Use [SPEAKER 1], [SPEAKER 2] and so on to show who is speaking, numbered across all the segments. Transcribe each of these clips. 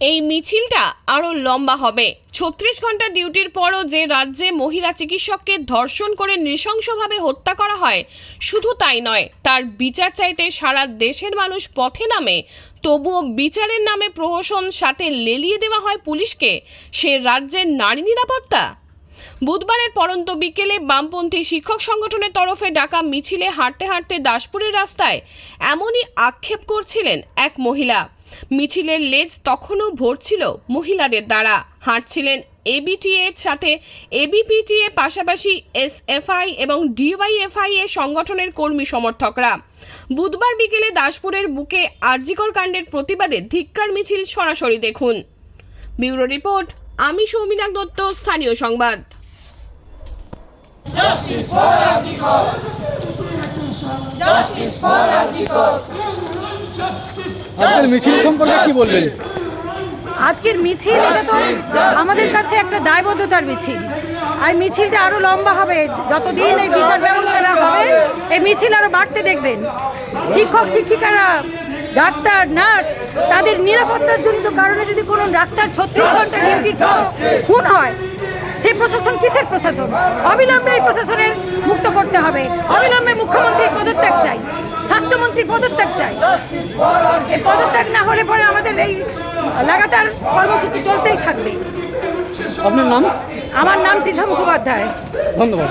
[SPEAKER 1] এই মিছিলটা আরও লম্বা হবে। ছত্রিশ ঘণ্টা ডিউটির পরও যে রাজ্যে মহিলা চিকিৎসককে ধর্ষণ করে নৃশংসভাবে হত্যা করা হয়, শুধু তাই নয়, তার বিচার চাইতে সারা দেশের মানুষ পথে নামে, তবুও বিচারের নামে প্রহসন সাথে লেলিয়ে দেওয়া হয় পুলিশকে। সে রাজ্যের নারী নিরাপত্তা? বুধবারের পরন্ত বিকেলে বামপন্থী শিক্ষক সংগঠনের তরফে ডাকা মিছিলে হাঁটতে হাঁটতে দাসপুরের রাস্তায় এমনই আক্ষেপ করছিলেন এক মহিলা। মিছিলের লেজ তখনও ভরছিল মহিলাদের দ্বারা। হাঁটছিলেন এবিটিএ এর সাথে এবিপিটিএ পাশাপাশি এস এসএফআই এবং ডিওয়াইএফআই এর সংগঠনের কর্মী সমর্থকরা। বুধবার বিকেলে দাসপুরের বুকে আরজিকর কাণ্ডের প্রতিবাদে ধিক্কার মিছিল সরাসরি দেখুন। ব্যুরো রিপোর্ট আমি সৌমিনাক দত্ত স্থানীয় সংবাদ।
[SPEAKER 2] Justice for
[SPEAKER 3] মিছিল সম্পর্কে কি বলবেন?
[SPEAKER 2] আজকের মিছিল এটা তো আমাদের কাছে একটা দায়বদ্ধতার মিছিল। আর মিছিলটা আরও লম্বা হবে যতদিন এই বিচার ব্যবস্থাটা হবে এই মিছিল আরও বাড়তে দেখবেন। শিক্ষক শিক্ষিকারা ডাক্তার নার্স তাদের নিরাপত্তার জনিত কারণে যদি কোনো ডাক্তার ছত্রিশ ঘণ্টা ডিউটি খুন হয় সে প্রশাসন কিসের প্রশাসন? অবিলম্বে এই প্রশাসনের মুক্ত করতে হবে। অবিলম্বে মুখ্যমন্ত্রীর পদত্যাগ চাই। স্বাস্থ্যমন্ত্রীর পদত্যাগ চাই। এই পদত্যাগ না হলে পরে আমাদের এই লাগাতার কর্মসূচি চলতেই থাকবে।
[SPEAKER 3] আপনার নাম?
[SPEAKER 2] আমার নাম পৃথা মুখোপাধ্যায়।
[SPEAKER 3] ধন্যবাদ।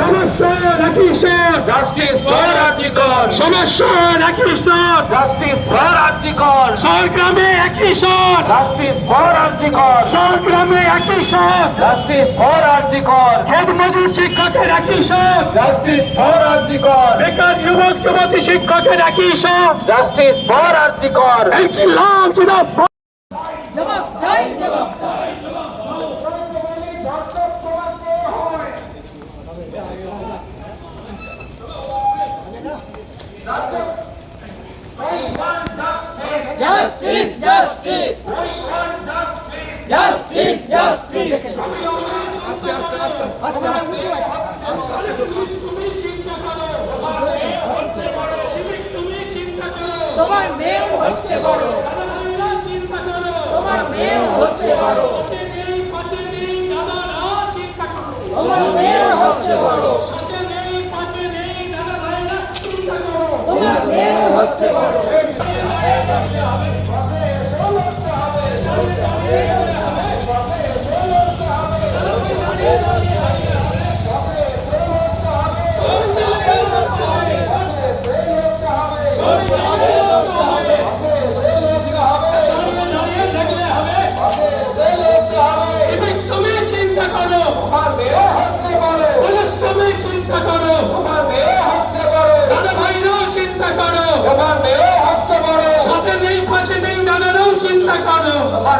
[SPEAKER 4] সমস্যা নাকি স্যার জাস্টিস ফর আর্টিকল সমস্যা নাকি স্যার জাস্টিস ফর আর্টিকল সংগ্রামে একই স্যার জাস্টিস ফর আর্টিকল সংগ্রামে একই স্যার জাস্টিস ফর আর্টিকল খেত মজুর শিক্ষকের একই স্যার জাস্টিস ফর আর্টিকল বেকার যুবক যুবতী শিক্ষকের একই জাস্টিস ফর জিন্দাবাদ
[SPEAKER 5] Justice, justice. Justice, justice.
[SPEAKER 2] তোমার মেয়ে হচ্ছে বড়। তোমার মেয়ে হচ্ছে বড়।
[SPEAKER 5] তোমার মেয়ে হচ্ছে বড়। তোমার হচ্ছে বড়।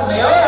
[SPEAKER 4] করো তোমার মেয়ে হচ্ছে